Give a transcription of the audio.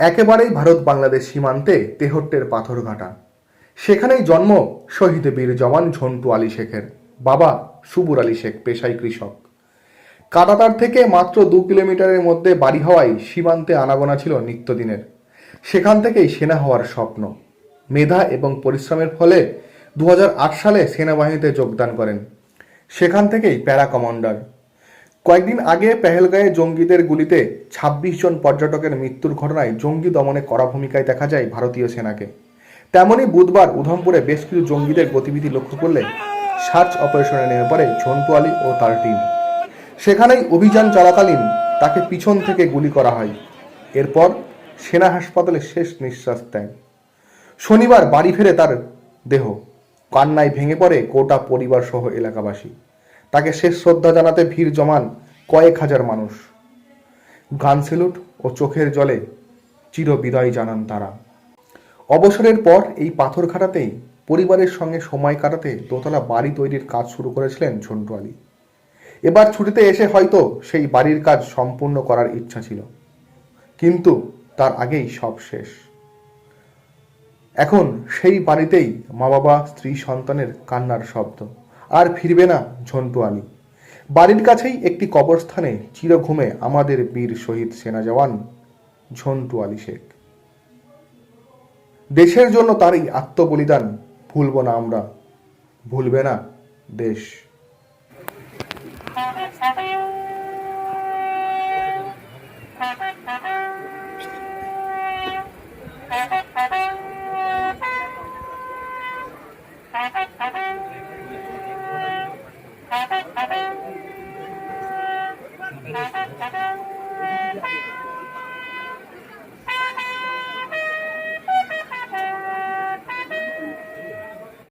একেবারেই ভারত বাংলাদেশ সীমান্তে তেহট্টের পাথরঘাটা সেখানেই জন্ম শহীদ বীর জওয়ান ঝন্টু আলী শেখের বাবা সুবুর আলী শেখ পেশাই কৃষক। কাটাতার থেকে মাত্র দু কিলোমিটারের মধ্যে বাড়ি হওয়ায় সীমান্তে আনাগোনা ছিল নিত্যদিনের। সেখান থেকেই সেনা হওয়ার স্বপ্ন। মেধা এবং পরিশ্রমের ফলে দু হাজার আট সালে সেনাবাহিনীতে যোগদান করেন। সেখান থেকেই প্যারা কমান্ডার কয়েকদিন আগে পেহেলগাঁয়ে জঙ্গিদের গুলিতে ২৬ জন পর্যটকের মৃত্যুর ঘটনায় জঙ্গি দমনে কড়া ভূমিকায় দেখা যায় ভারতীয় সেনাকে। তেমনই বুধবার উধমপুরে বেশ কিছু জঙ্গিদের গতিবিধি লক্ষ্য করলে সার্চ অপারেশনে নেমে পড়ে ঝন্টু আলী ও তার টিম। সেখানেই অভিযান চলাকালীন তাকে পিছন থেকে গুলি করা হয়। এরপর সেনা হাসপাতালে শেষ নিঃশ্বাস দেন শনিবার বাড়ি ফেরে তার দেহ। কান্নায় ভেঙে পড়ে গোটা পরিবার সহ এলাকাবাসী। তাকে শেষ শ্রদ্ধা জানাতে ভিড় জমান কয়েক হাজার মানুষ। গান সেলুট ও চোখের জলে চির বিদায় জানান তারা। অবসরের পর এই পাথর খাটাতেই পরিবারের সঙ্গে সময় কাটাতে দোতলা বাড়ি তৈরির কাজ শুরু করেছিলেন ঝন্টু আলী। এবার ছুটিতে এসে হয়তো সেই বাড়ির কাজ সম্পূর্ণ করার ইচ্ছা ছিল। কিন্তু তার আগেই সব শেষ। এখন সেই বাড়িতেই মা বাবা স্ত্রী, সন্তানের কান্নার শব্দ। আর ফিরবে না ঝন্টু আলী বাড়ির কাছেই একটি কবরস্থানে চিরঘুমে আমাদের বীর শহীদ সেনা জওয়ান ঝন্টু আলী শেখ। দেশের জন্য তারই আত্মবলিদান ভুলব না আমরা, ভুলবে না দেশ। Thank you. Thank you.